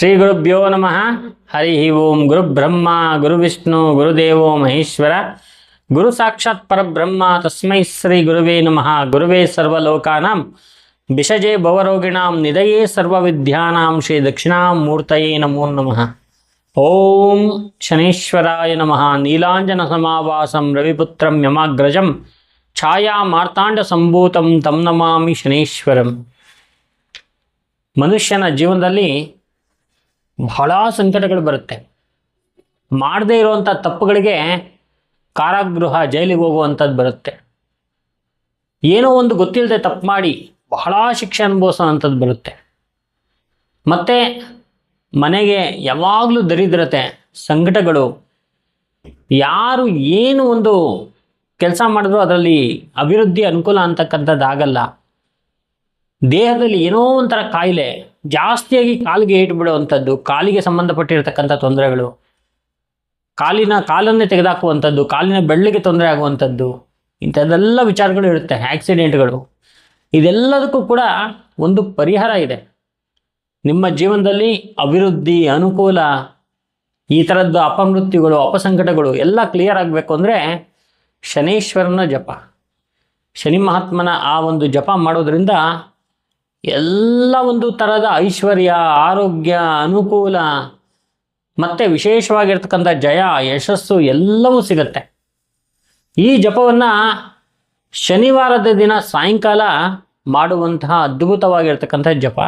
ಶ್ರೀ ಗುರುಭ್ಯೋ ನಮಃ ಹರಿ ಓಂ ಗುರು ಬ್ರಹ್ಮ ಗುರು ವಿಷ್ಣು ಗುರುದೇವೋ ಮಹೇಶ್ವರ ಗುರು ಸಾಕ್ಷಾತ್ ಪರಬ್ರಹ್ಮ ತಸ್ಮೈ ಶ್ರೀ ಗುರುವೇ ನಮಃ ಗುರುವೇ ಸರ್ವಲೋಕಾನಾಂ ವಿಷಜೆ ಭವರೋಗಿಣಾಂ ನಿಧಯೇ ಸರ್ವವಿದ್ಯಾನಾಂ ಶ್ರೀ ದಕ್ಷಿಣಾಮೂರ್ತಯೇ ನಮೋ ನಮಃ ಓಂ ಶನೇಶ್ವರಾಯ ನಮಃ ನೀಲಾಂಜನ ಸಮಾವಾಸಂ ರವಿಪುತ್ರಂ ಯಮಾಗ್ರಜಂ ಛಾಯಾ ಮಾರ್ತಾಂಡ ಸಂಭೂತಂ ತಂ ನಮಾಮಿ ಶನೇಶ್ವರಂ ಮನುಷ್ಯನ ಜೀವನದಲ್ಲಿ ಬಹಳ ಸಂಕಟಗಳು ಬರುತ್ತೆ. ಮಾಡದೇ ಇರುವಂಥ ತಪ್ಪುಗಳಿಗೆ ಕಾರಾಗೃಹ ಜೈಲಿಗೆ ಹೋಗುವಂಥದ್ದು ಬರುತ್ತೆ. ಏನೋ ಒಂದು ಗೊತ್ತಿಲ್ಲದೆ ತಪ್ಪು ಮಾಡಿ ಬಹಳ ಶಿಕ್ಷೆ ಅನುಭವಿಸೋವಂಥದ್ದು ಬರುತ್ತೆ. ಮತ್ತು ಮನೆಗೆ ಯಾವಾಗಲೂ ದರಿದ್ರತೆ, ಸಂಕಟಗಳು, ಯಾರು ಏನು ಒಂದು ಕೆಲಸ ಮಾಡಿದ್ರು ಅದರಲ್ಲಿ ಅಭಿವೃದ್ಧಿ ಅನುಕೂಲ ಅಂತಕ್ಕಂಥದ್ದು ಆಗಲ್ಲ ದೇಹದಲ್ಲಿ ಏನೋ ಒಂಥರ ಕಾಯಿಲೆ, ಜಾಸ್ತಿಯಾಗಿ ಕಾಲಿಗೆ ಏಟು ಬಿಡುವಂಥದ್ದು ಕಾಲಿಗೆ ಸಂಬಂಧಪಟ್ಟಿರ್ತಕ್ಕಂಥ ತೊಂದರೆಗಳು, ಕಾಲಿನ ಕಾಲನ್ನೇ ತೆಗೆದುಹಾಕುವಂಥದ್ದು ಕಾಲಿನ ಬೆಳ್ಳಿಗೆ ತೊಂದರೆ ಆಗುವಂಥದ್ದು, ಇಂಥದ್ದೆಲ್ಲ ವಿಚಾರಗಳು ಇರುತ್ತೆ, ಆಕ್ಸಿಡೆಂಟ್ಗಳು. ಇದೆಲ್ಲದಕ್ಕೂ ಕೂಡ ಒಂದು ಪರಿಹಾರ ಇದೆ. ನಿಮ್ಮ ಜೀವನದಲ್ಲಿ ಅಭಿವೃದ್ಧಿ, ಅನುಕೂಲ, ಈ ಥರದ್ದು ಅಪಮೃತ್ಯುಗಳು, ಅಪಸಂಕಟಗಳು ಎಲ್ಲ ಕ್ಲಿಯರ್ ಆಗಬೇಕು ಅಂದರೆ ಶನೈಶ್ವರನ ಜಪ. ಶನಿ ಮಹಾತ್ಮನ ಆ ಒಂದು ಜಪ ಮಾಡೋದ್ರಿಂದ ಎಲ್ಲ ಒಂದು ಥರದ ಐಶ್ವರ್ಯ, ಆರೋಗ್ಯ, ಅನುಕೂಲ, ಮತ್ತು ವಿಶೇಷವಾಗಿರ್ತಕ್ಕಂಥ ಜಯ, ಯಶಸ್ಸು ಎಲ್ಲವೂ ಸಿಗುತ್ತೆ. ಈ ಜಪವನ್ನು ಶನಿವಾರದ ದಿನ ಸಾಯಂಕಾಲ ಮಾಡುವಂತಹ ಅದ್ಭುತವಾಗಿರ್ತಕ್ಕಂಥ ಜಪ.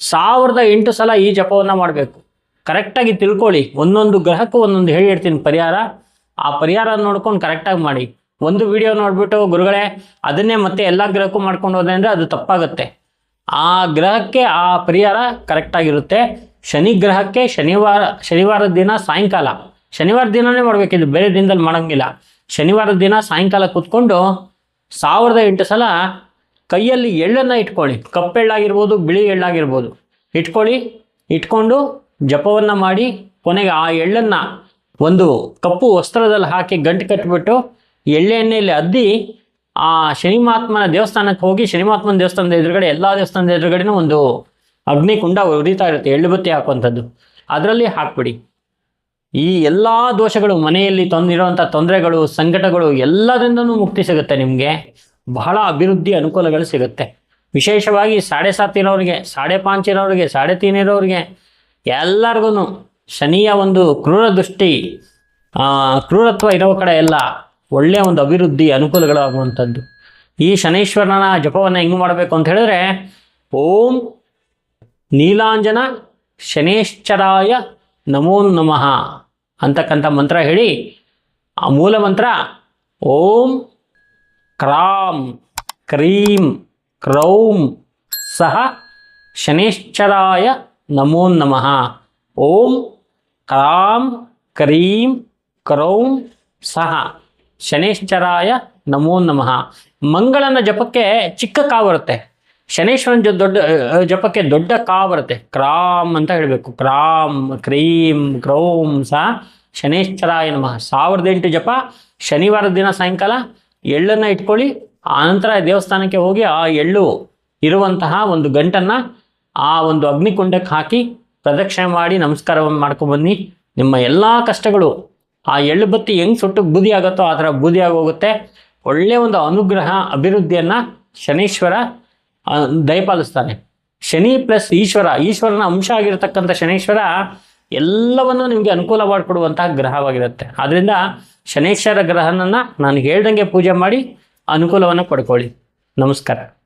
ಸಾವಿರದ ಎಂಟು ಸಲ ಈ ಜಪವನ್ನು ಮಾಡಬೇಕು. ಕರೆಕ್ಟಾಗಿ ತಿಳ್ಕೊಳ್ಳಿ. ಒಂದೊಂದು ಗ್ರಹಕ್ಕೂ ಒಂದೊಂದು ಹೇಳಿ ಹೇಳ್ತೀನಿ ಪರಿಹಾರ. ಆ ಪರಿಹಾರ ನೋಡ್ಕೊಂಡು ಕರೆಕ್ಟಾಗಿ ಮಾಡಿ. ಒಂದು ವಿಡಿಯೋ ನೋಡ್ಬಿಟ್ಟು, ಗುರುಗಳೇ, ಅದನ್ನೇ ಮತ್ತೆ ಎಲ್ಲ ಗ್ರಹಕ್ಕೂ ಮಾಡ್ಕೊಂಡು ಹೋದೆ ಅಂದರೆ ಅದು ತಪ್ಪಾಗುತ್ತೆ. ಆ ಗ್ರಹಕ್ಕೆ ಆ ಪರಿಹಾರ ಕರೆಕ್ಟಾಗಿರುತ್ತೆ ಶನಿ ಗ್ರಹಕ್ಕೆ ಶನಿವಾರ, ಶನಿವಾರದ ದಿನ ಸಾಯಂಕಾಲ. ಶನಿವಾರ ದಿನವೇ ಮಾಡಬೇಕಿದ್ದು ಬೇರೆ ದಿನದಲ್ಲಿ ಮಾಡೋಂಗಿಲ್ಲ. ಶನಿವಾರದ ದಿನ ಸಾಯಂಕಾಲ ಕೂತ್ಕೊಂಡು ಸಾವಿರದ ಎಂಟು ಸಲ ಕೈಯಲ್ಲಿ ಎಳ್ಳನ್ನು ಇಟ್ಕೊಳ್ಳಿ. ಕಪ್ಪೆಳ್ಳಾಗಿರ್ಬೋದು ಬಿಳಿ ಎಳ್ಳಾಗಿರ್ಬೋದು. ಇಟ್ಕೊಳ್ಳಿ, ಇಟ್ಕೊಂಡು ಜಪವನ್ನು ಮಾಡಿ, ಕೊನೆಗೆ ಆ ಎಳ್ಳನ್ನು ಒಂದು ಕಪ್ಪು ವಸ್ತ್ರದಲ್ಲಿ ಹಾಕಿ ಗಂಟು ಕಟ್ಟಿಬಿಟ್ಟು ಎಳ್ಳೆ ಎಣ್ಣೆಯಲ್ಲಿ ಅದ್ದಿ ಆ ಶನಿ ಮಹಾತ್ಮನ ದೇವಸ್ಥಾನಕ್ಕೆ ಹೋಗಿ ಶನಿ ಮಹಾತ್ಮನ ದೇವಸ್ಥಾನದ ಎದುರುಗಡೆ, ಎಲ್ಲ ದೇವಸ್ಥಾನದ ಎದುರುಗಡೆನೂ ಒಂದು ಅಗ್ನಿಕುಂಡ ಉರಿತಾ ಇರುತ್ತೆ, ಎಳ್ಳು ಬತ್ತಿ ಹಾಕುವಂಥದ್ದು. ಅದರಲ್ಲಿ ಹಾಕ್ಬಿಡಿ. ಈ ಎಲ್ಲ ದೋಷಗಳು ಮನೆಯಲ್ಲಿ ತೊಂದಿರುವಂಥ ತೊಂದರೆಗಳು, ಸಂಕಟಗಳು ಎಲ್ಲದರಿಂದನೂ ಮುಕ್ತಿ ಸಿಗುತ್ತೆ ನಿಮಗೆ. ಬಹಳ ಅಭಿವೃದ್ಧಿ ಅನುಕೂಲಗಳು ಸಿಗುತ್ತೆ. ವಿಶೇಷವಾಗಿ ಸಾಡೆ ಸಾತ್ ಇರೋರಿಗೆ ಸಾಡೆ ಪಾಂಚ್ ಇರೋರಿಗೆ ಸಾಡೆ ತೀನ್ ಇರೋರಿಗೆ ಎಲ್ಲರಿಗೂ ಶನಿಯ ಒಂದು ಕ್ರೂರ ದೃಷ್ಟಿ ಕ್ರೂರತ್ವ ಇರೋ ಕಡೆ ಎಲ್ಲ ಒಳ್ಳೆಯ ಒಂದು ಅಭಿವೃದ್ಧಿ ಅನುಕೂಲಗಳಾಗುವಂಥದ್ದು. ಈ ಶನೈಶ್ವರನ ಜಪವನ್ನು ಹೆಂಗೆ ಮಾಡಬೇಕು ಅಂತ ಹೇಳಿದ್ರೆ, ಓಂ ನೀಲಾಂಜನ ಶನೇಶ್ಚರಾಯ ನಮೋ ನಮಃ ಅಂತಕ್ಕಂಥ ಮಂತ್ರ ಹೇಳಿ, ಆ ಮೂಲ ಮಂತ್ರ ಓಂ ಕ್ರಾಂ ಕ್ರೀಂ ಕ್ರೌಂ ಸಹ ಶನೇಶ್ಚರಾಯ ನಮೋ ನಮಃ. ಓಂ ಕ್ರಾಂ ಕ್ರೀಂ ಕ್ರೌಂ ಸಹ. ಶನೇಶ್ಚರಾಯ ನಮೋ ನಮಃ. ಮಂಗಳನ ಜಪಕ್ಕೆ ಚಿಕ್ಕ ಕಾ ಬರುತ್ತೆ. ಶನೇಶ್ವರನ ಜೊ ದೊಡ್ಡ ಜಪಕ್ಕೆ ದೊಡ್ಡ ಕಾ ಬರುತ್ತೆ. ಕ್ರಾಮ್ ಅಂತ ಹೇಳಬೇಕು. ಕ್ರಾಮ್ ಕ್ರೀಂ ಕ್ರೌಂ ಸಹ ಶನೇಶ್ವರಾಯ ನಮಃ. ಸಾವಿರದ ಎಂಟು ಜಪ ಶನಿವಾರದ ದಿನ ಸಾಯಂಕಾಲ ಎಳ್ಳನ್ನು ಇಟ್ಕೊಳ್ಳಿ ಆನಂತರ ದೇವಸ್ಥಾನಕ್ಕೆ ಹೋಗಿ ಆ ಎಳ್ಳು ಇರುವಂತಹ ಒಂದು ಗಂಟನ್ನು ಆ ಒಂದು ಅಗ್ನಿಕುಂಡಕ್ಕೆ ಹಾಕಿ ಪ್ರದಕ್ಷಿಣೆ ಮಾಡಿ ನಮಸ್ಕಾರವನ್ನು ಮಾಡ್ಕೊಂಬನ್ನಿ ನಿಮ್ಮ ಎಲ್ಲ ಕಷ್ಟಗಳು ಆ ಎಳ್ಳು ಬತ್ತಿ ಹೆಂಗೆ ಸುಟ್ಟು ಬೂದಿ ಆಗುತ್ತೋ ಆ ಥರ ಬೂದಿ ಆಗೋಗುತ್ತೆ. ಒಳ್ಳೆಯ ಒಂದು ಅನುಗ್ರಹ, ಅಭಿವೃದ್ಧಿಯನ್ನು ಶನೀಶ್ವರ ದಯಪಾಲಿಸ್ತಾನೆ ಶನಿ ಪ್ಲಸ್ ಈಶ್ವರ, ಈಶ್ವರನ ಅಂಶ ಆಗಿರತಕ್ಕಂಥ ಶನೀಶ್ವರ ಎಲ್ಲವನ್ನು ನಿಮಗೆ ಅನುಕೂಲ ಮಾಡಿಕೊಡುವಂತಹ ಗ್ರಹವಾಗಿರುತ್ತೆ. ಆದ್ದರಿಂದ ಶನೇಶ್ವರ ಗ್ರಹನನ್ನು ನಾನು ಹೇಳ್ದಂಗೆ ಪೂಜೆ ಮಾಡಿ ಅನುಕೂಲವನ್ನು ಪಡ್ಕೊಳ್ಳಿ. ನಮಸ್ಕಾರ.